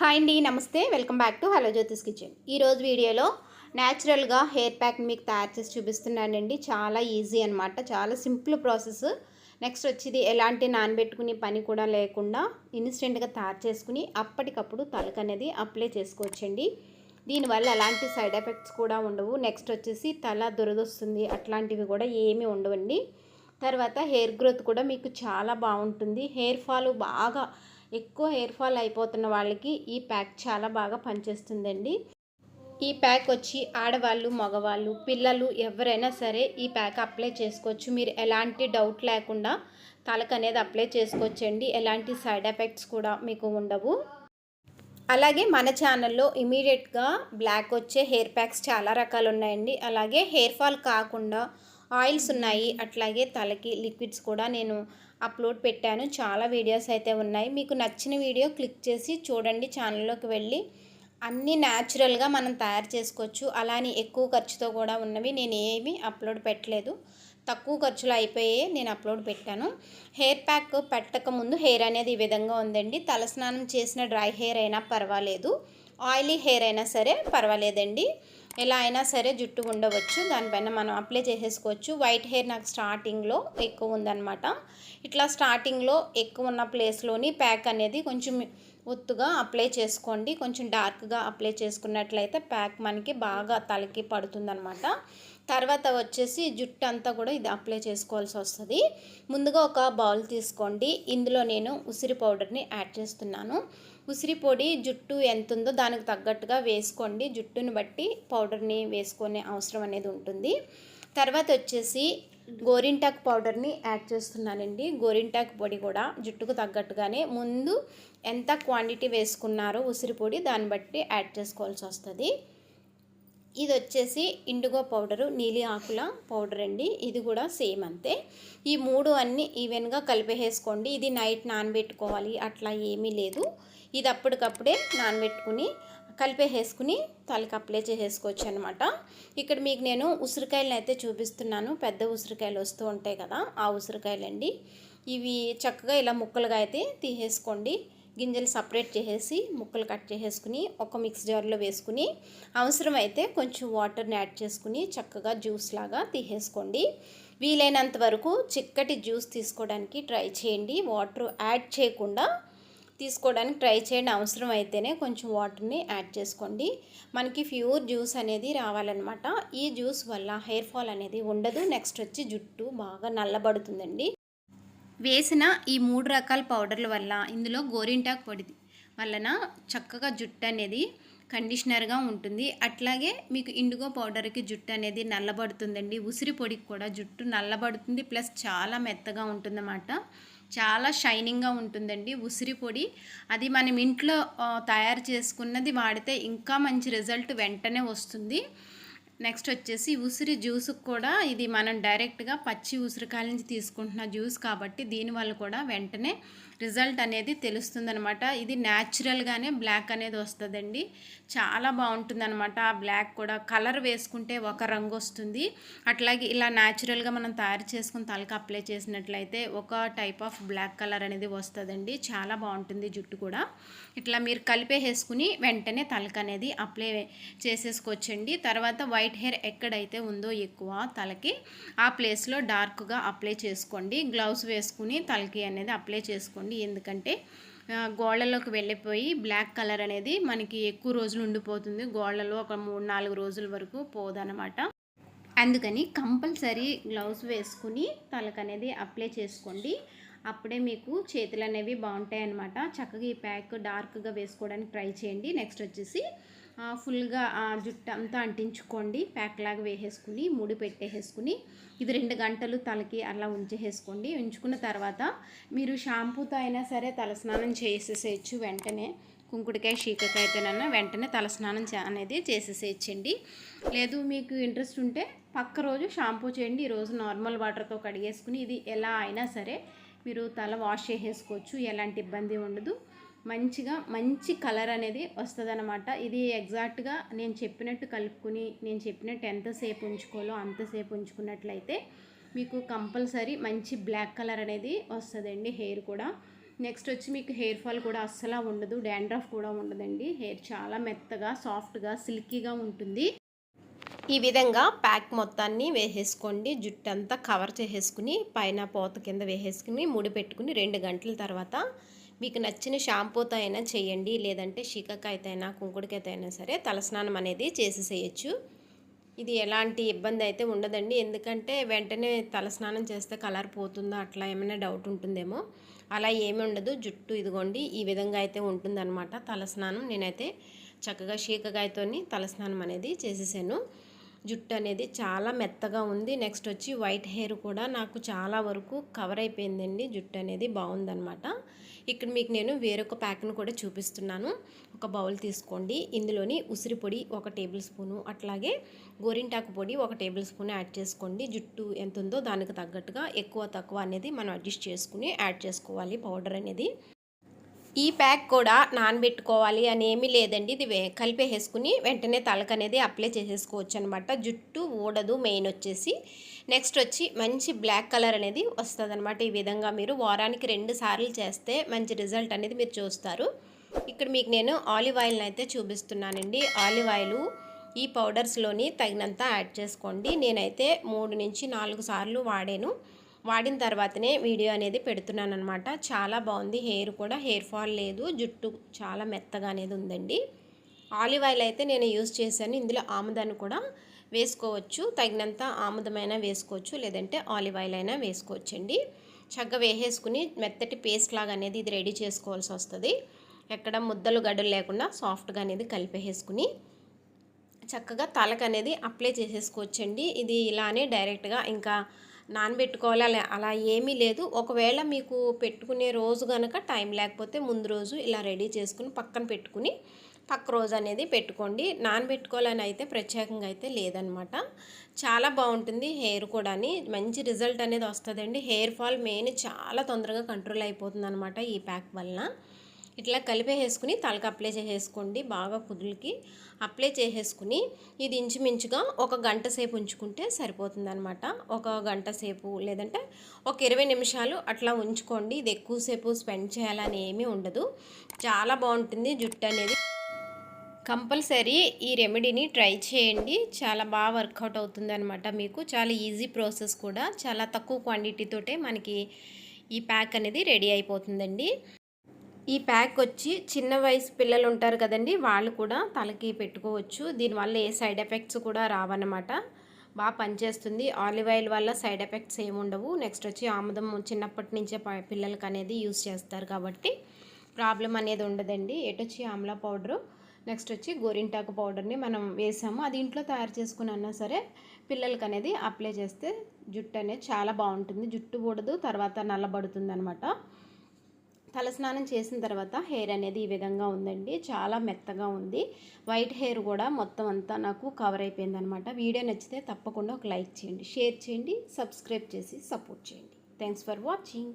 Hi అండి namaste. Welcome back to hello Jyothi's kitchen. ఈరోజు వీడియోలో న్యాచురల్గా హెయిర్ ప్యాక్ మీకు తయారు చేసి చూపిస్తున్నానండి. చాలా ఈజీ అనమాట చాలా సింపుల్ ప్రాసెస్ నెక్స్ట్ వచ్చేది ఎలాంటి నానబెట్టుకునే పని కూడా లేకుండా ఇన్స్టెంట్గా తయారు చేసుకుని అప్పటికప్పుడు తలకు అనేది అప్లై చేసుకోవచ్చండి. దీనివల్ల ఎలాంటి సైడ్ ఎఫెక్ట్స్ కూడా ఉండవు. నెక్స్ట్ వచ్చేసి తల దురదొస్తుంది. అట్లాంటివి కూడా ఏమీ ఉండవండి. తర్వాత హెయిర్ గ్రోత్ కూడా మీకు చాలా బాగుంటుంది. హెయిర్ ఫాల్ బాగా ఎక్కువ హెయిర్ ఫాల్ అయిపోతున్న వాళ్ళకి ఈ ప్యాక్ చాలా బాగా పనిచేస్తుందండి. ఈ ప్యాక్ వచ్చి ఆడవాళ్ళు మగవాళ్ళు పిల్లలు ఎవరైనా సరే ఈ ప్యాక్ అప్లై చేసుకోవచ్చు. మీరు ఎలాంటి డౌట్ లేకుండా తలకు అనేది అప్లై చేసుకోవచ్చండి. ఎలాంటి సైడ్ ఎఫెక్ట్స్ కూడా మీకు ఉండవు. అలాగే మన ఛానల్లో ఇమీడియట్గా బ్లాక్ వచ్చే హెయిర్ ప్యాక్స్ చాలా రకాలు ఉన్నాయండి. అలాగే హెయిర్ ఫాల్ కాకుండా ఆయిల్స్ ఉన్నాయి. అట్లాగే తలకి లిక్విడ్స్ కూడా నేను అప్లోడ్ పెట్టాను. చాలా వీడియోస్ అయితే ఉన్నాయి. మీకు నచ్చిన వీడియో క్లిక్ చేసి చూడండి ఛానల్లోకి వెళ్ళి. అన్నీ న్యాచురల్గా మనం తయారు చేసుకోవచ్చు. అలానే ఎక్కువ ఖర్చుతో కూడా ఉన్నవి నేను ఏమీ అప్లోడ్ పెట్టలేదు. తక్కువ ఖర్చులో అయిపోయే నేను అప్లోడ్ పెట్టాను. హెయిర్ ప్యాక్ పెట్టక ముందు హెయిర్ అనేది ఈ విధంగా ఉందండి. తలస్నానం చేసిన డ్రై హెయిర్ అయినా పర్వాలేదు. ఆయిలీ హెయిర్ అయినా సరే పర్వాలేదండి. ఎలా అయినా సరే జుట్టు ఉండవచ్చు. దానిపైన మనం అప్లై చేసేసుకోవచ్చు. వైట్ హెయిర్ నాకు స్టార్టింగ్లో ఎక్కువ ఉందన్నమాట. ఇట్లా స్టార్టింగ్లో ఎక్కువ ఉన్న ప్లేస్లోని ప్యాక్ అనేది కొంచెం ఒత్తుగా అప్లై చేసుకోండి. కొంచెం డార్క్గా అప్లై చేసుకున్నట్లయితే ప్యాక్ మనకి బాగా తలకి పడుతుందనమాట తర్వాత వచ్చేసి జుట్టు అంతా కూడా ఇది అప్లై చేసుకోవాల్సి వస్తుంది. ముందుగా ఒక బౌల్ తీసుకోండి. ఇందులో నేను ఉసిరి పౌడర్ని యాడ్ చేస్తున్నాను. ఉసిరి పొడి జుట్టు ఎంత ఉందో దానికి తగ్గట్టుగా వేసుకోండి. జుట్టుని బట్టి పౌడర్ని వేసుకునే అవసరం అనేది ఉంటుంది. తర్వాత వచ్చేసి గోరింటాక్ పౌడర్ని యాడ్ చేస్తున్నానండి. గోరింటాక్ పొడి కూడా జుట్టుకు తగ్గట్టుగానే ముందు ఎంత క్వాంటిటీ వేసుకున్నారో ఉసిరి పొడి దాన్ని బట్టి యాడ్ చేసుకోవాల్సి వస్తుంది. ఇది వచ్చేసి ఇండిగో పౌడరు నీలి ఆకుల పౌడర్ అండి. ఇది కూడా సేమ్ అంతే. ఈ మూడు అన్నీ ఈవెన్గా కలిపేసుకోండి ఇది నైట్ నానబెట్టుకోవాలి. అట్లా ఏమీ లేదు. ఇది అప్పటికప్పుడే నానబెట్టుకుని కలిపేసేసుకుని తలకి అప్లై చేసేసుకోవచ్చు అనమాట ఇక్కడ మీకు నేను ఉసిరికాయలను అయితే చూపిస్తున్నాను. పెద్ద ఉసిరికాయలు వస్తూ ఉంటాయి కదా ఆ ఉసిరికాయలండి. ఇవి చక్కగా ఇలా ముక్కలుగా అయితే తీసేసుకోండి. గింజలు సపరేట్ చేసేసి ముక్కలు కట్ చేసేసుకుని ఒక మిక్స్ జార్లో వేసుకుని అవసరమైతే కొంచెం వాటర్ని యాడ్ చేసుకుని చక్కగా జ్యూస్ లాగా తీసేసుకోండి. వీలైనంత వరకు చిక్కటి జ్యూస్ తీసుకోవడానికి ట్రై చేయండి. వాటర్ యాడ్ చేయకుండా తీసుకోవడానికి ట్రై చేయండి. అవసరం అయితేనే కొంచెం వాటర్ని యాడ్ చేసుకోండి. మనకి ప్యూర్ జ్యూస్ అనేది రావాలన్నమాట. ఈ జ్యూస్ వల్ల హెయిర్ ఫాల్ అనేది ఉండదు. నెక్స్ట్ వచ్చి జుట్టు బాగా నల్లబడుతుందండి. వేసిన ఈ మూడు రకాల పౌడర్ల వల్ల ఇందులో గోరింటాకు పొడి వలన చక్కగా జుట్టు అనేది కండిషనర్గా ఉంటుంది. అట్లాగే మీకు ఇండిగో పౌడర్కి జుట్టు అనేది నల్లబడుతుందండి. ఉసిరి పొడికి కూడా జుట్టు నల్లబడుతుంది. ప్లస్ చాలా మెత్తగా ఉంటుందన్నమాట. చాలా షైనింగ్గా ఉంటుందండి. ఉసిరి పొడి. అది మనం ఇంట్లో తయారు చేసుకున్నది వాడితే ఇంకా మంచి రిజల్ట్ వెంటనే వస్తుంది. నెక్స్ట్ వచ్చేసి ఉసిరి జ్యూస్కి కూడా ఇది మనం డైరెక్ట్గా పచ్చి ఉసిరికాయల నుంచి తీసుకుంటున్న జ్యూస్ కాబట్టి దీనివల్ల కూడా వెంటనే రిజల్ట్ అనేది తెలుస్తుందనమాట ఇది న్యాచురల్గానే బ్లాక్ అనేది వస్తుందండి. చాలా బాగుంటుందన్నమాట. ఆ బ్లాక్ కూడా కలర్ వేసుకుంటే ఒక రంగు వస్తుంది. అట్లాగే ఇలా న్యాచురల్గా మనం తయారు చేసుకుని తలకి అప్లై చేసినట్లయితే ఒక టైప్ ఆఫ్ బ్లాక్ కలర్ అనేది వస్తుందండి. చాలా బాగుంటుంది జుట్టు కూడా. ఇట్లా మీరు కలిపేసేసుకుని వెంటనే తలకనేది అనేది అప్లై చేసేసుకోవచ్చండి. తర్వాత వైట్ హెయిర్ ఎక్కడైతే ఉందో ఎక్కువ తలకి ఆ ప్లేస్లో డార్క్గా అప్లై చేసుకోండి. గ్లౌస్ వేసుకుని తలకి అనేది అప్లై చేసుకోండి. ఎందుకంటే గోళ్ళలోకి వెళ్ళిపోయి బ్లాక్ కలర్ అనేది మనకి ఎక్కువ రోజులు ఉండిపోతుంది. గోళ్ళలో ఒక మూడు నాలుగు రోజుల వరకు పోదనమాట అందుకని కంపల్సరీ గ్లౌస్ వేసుకుని అనేది అప్లై చేసుకోండి. అప్పుడే మీకు చేతులు అనేవి బాగుంటాయి అనమాట చక్కగా ఈ ప్యాక్ డార్క్గా వేసుకోవడానికి ట్రై చేయండి. నెక్స్ట్ వచ్చేసి ఫుల్గా ఆ జుట్టు అంతా అంటించుకోండి. ప్యాక్ లాగా వేసేసుకుని ముడి పెట్టేసుకుని ఇది రెండు గంటలు తలకి అలా ఉంచేసేసుకోండి. ఉంచుకున్న తర్వాత మీరు షాంపూతో అయినా సరే తలస్నానం చేసేసేయచ్చు వెంటనే. కుంకుడికాయ షీకకాయతోనన్నా వెంటనే తలస్నానం అనేది చేసేసేయచ్చండి. లేదు మీకు ఇంట్రెస్ట్ ఉంటే పక్క రోజు షాంపూ చేయండి. ఈరోజు నార్మల్ వాటర్తో కడిగేసుకుని ఇది ఎలా అయినా సరే మీరు తల వాష్ చేసేసుకోవచ్చు. ఎలాంటి ఇబ్బంది ఉండదు. మంచిగా మంచి కలర్ అనేది వస్తుంది అనమాట ఇది ఎగ్జాక్ట్గా నేను చెప్పినట్టు కలుపుకుని నేను చెప్పినట్టు ఎంతసేపు ఉంచుకోవాలో అంతసేపు ఉంచుకున్నట్లయితే మీకు కంపల్సరీ మంచి బ్లాక్ కలర్ అనేది వస్తుందండి హెయిర్ కూడా. నెక్స్ట్ వచ్చి మీకు హెయిర్ ఫాల్ కూడా అస్సలు ఉండదు డాండ్రఫ్ కూడా ఉండదండి. హెయిర్ చాలా మెత్తగా సాఫ్ట్గా సిల్కీగా ఉంటుంది. ఈ విధంగా ప్యాక్ మొత్తాన్ని వేసేసుకోండి. జుట్టు అంతా కవర్ చేసేసుకుని పైన పోత కింద వేసేసుకుని ముడి పెట్టుకుని రెండు గంటల తర్వాత మీకు నచ్చిన షాంపూతో అయినా చేయండి. లేదంటే షికకాయతో అయినా కుంకుడికాయతో అయినా సరే తలస్నానం అనేది చేసేసేయచ్చు. ఇది ఎలాంటి ఇబ్బంది అయితే ఉండదండి. ఎందుకంటే వెంటనే తలస్నానం చేస్తే కలర్ పోతుందా అట్లా ఏమైనా డౌట్ ఉంటుందేమో. అలా ఏమి ఉండదు. జుట్టు ఇదిగోండి ఈ విధంగా అయితే ఉంటుందన్నమాట తలస్నానం. నేనైతే చక్కగా షీకకాయతోని తలస్నానం అనేది చేసేసాను. జుట్టు అనేది చాలా మెత్తగా ఉంది. నెక్స్ట్ వచ్చి వైట్ హెయిర్ కూడా నాకు చాలా వరకు కవర్ అయిపోయిందండి. జుట్టు అనేది బాగుందనమాట ఇక్కడ మీకు నేను వేరొక ప్యాక్ను కూడా చూపిస్తున్నాను. ఒక బౌల్ తీసుకోండి. ఇందులోని ఉసిరి పొడి ఒక టేబుల్ స్పూను అట్లాగే గోరింటాకు పొడి ఒక టేబుల్ స్పూన్ యాడ్ చేసుకోండి. జుట్టు ఎంత ఉందో దానికి తగ్గట్టుగా ఎక్కువ తక్కువ అనేది మనం అడ్జస్ట్ చేసుకుని యాడ్ చేసుకోవాలి పౌడర్ అనేది. ఈ ప్యాక్ కూడా నానబెట్టుకోవాలి అని ఏమీ లేదండి. ఇది కలిపేసుకుని వెంటనే తలకు అనేది అప్లై చేసేసుకోవచ్చు అనమాట జుట్టు ఊడదు మెయిన్ వచ్చేసి. నెక్స్ట్ వచ్చి మంచి బ్లాక్ కలర్ అనేది వస్తుంది అనమాట ఈ విధంగా మీరు. వారానికి రెండు సార్లు చేస్తే మంచి రిజల్ట్ అనేది మీరు చూస్తారు. ఇక్కడ మీకు నేను ఆలివ్ ఆయిల్ని అయితే చూపిస్తున్నానండి. ఆలివ్ ఆయిల్ ఈ పౌడర్స్లోని తగినంత యాడ్ చేసుకోండి. నేనైతే మూడు నుంచి నాలుగు సార్లు వాడాను. వాడిన తర్వాతనే వీడియో అనేది పెడుతున్నాను అనమాట చాలా బాగుంది. హెయిర్ కూడా హెయిర్ ఫాల్ లేదు. జుట్టు చాలా మెత్తగా అనేది ఉందండి. ఆలివ్ ఆయిల్ అయితే నేను యూజ్ చేశాను. ఇందులో ఆముదాన్ని కూడా వేసుకోవచ్చు. తగినంత ఆముదమైనా వేసుకోవచ్చు. లేదంటే ఆలివ్ ఆయిల్ అయినా వేసుకోవచ్చు అండి చక్కగా వేసేసుకుని మెత్తటి పేస్ట్ లాగా అనేది ఇది రెడీ చేసుకోవాల్సి వస్తుంది. ఎక్కడ ముద్దలు గడ్డలు లేకుండా సాఫ్ట్గా అనేది కలిపేసుకుని చక్కగా తలకు అనేది అప్లై చేసేసుకోవచ్చండి. ఇది ఇలానే డైరెక్ట్గా ఇంకా నానబెట్టుకోవాలి అలా అలా ఏమీ లేదు. ఒకవేళ మీకు పెట్టుకునే రోజు కనుక టైం లేకపోతే ముందు రోజు ఇలా రెడీ చేసుకుని పక్కన పెట్టుకుని పక్క రోజు అనేది పెట్టుకోండి. నానబెట్టుకోవాలని అయితే ప్రత్యేకంగా అయితే లేదనమాట. చాలా బాగుంటుంది హెయిర్ కూడా మంచి రిజల్ట్ అనేది వస్తుందండి. హెయిర్ ఫాల్ మెయిన్ చాలా తొందరగా కంట్రోల్ అయిపోతుంది అనమాట ఈ ప్యాక్ వలన. ఇట్లా కలిపేసుకుని తలకు అప్లై చేసేసుకోండి బాగా కుదులకి. అప్లై చేసేసుకుని ఇది ఇంచుమించుగా ఒక గంట సేపు ఉంచుకుంటే సరిపోతుందనమాట ఒక గంట సేపు లేదంటే ఒక ఇరవై నిమిషాలు అట్లా ఉంచుకోండి. ఇది ఎక్కువసేపు స్పెండ్ చేయాలని ఏమీ ఉండదు. చాలా బాగుంటుంది జుట్టు అనేది. కంపల్సరీ ఈ రెమెడీని ట్రై చేయండి. చాలా బాగా వర్కౌట్ అవుతుంది అనమాట మీకు. చాలా ఈజీ ప్రాసెస్ కూడా. చాలా తక్కువ క్వాంటిటీతోటే మనకి ఈ ప్యాక్ అనేది రెడీ అయిపోతుందండి. ఈ ప్యాక్ వచ్చి చిన్న వయసు పిల్లలు ఉంటారు కదండి వాళ్ళు కూడా తలకి పెట్టుకోవచ్చు. దీనివల్ల ఏ సైడ్ ఎఫెక్ట్స్ కూడా రావన్నమాట. బాగా పనిచేస్తుంది. ఆలివ్ ఆయిల్ వల్ల సైడ్ ఎఫెక్ట్స్ ఏముండవు నెక్స్ట్ వచ్చి ఆముదం చిన్నప్పటి నుంచే పిల్లలకి అనేది యూస్ చేస్తారు కాబట్టి ప్రాబ్లం అనేది ఉండదండి. ఎటొచ్చి ఆమ్లా పౌడరు నెక్స్ట్ వచ్చి గోరింటాకు పౌడర్ని మనం వేసాము. అది ఇంట్లో తయారు చేసుకుని అన్నా సరే పిల్లలకి అనేది అప్లై చేస్తే జుట్టు అనేది చాలా బాగుంటుంది. జుట్టు ఊడదు తర్వాత నల్లబడుతుంది అనమాట తలస్నానం చేసిన తర్వాత హెయిర్ అనేది ఈ విధంగా ఉందండి. చాలా మెత్తగా ఉంది. వైట్ హెయిర్ కూడా మొత్తం అంతా నాకు కవర్ అయిపోయిందనమాట. వీడియో నచ్చితే తప్పకుండా ఒక లైక్ చేయండి షేర్ చేయండి సబ్స్క్రైబ్ చేసి సపోర్ట్ చేయండి. Thanks for watching.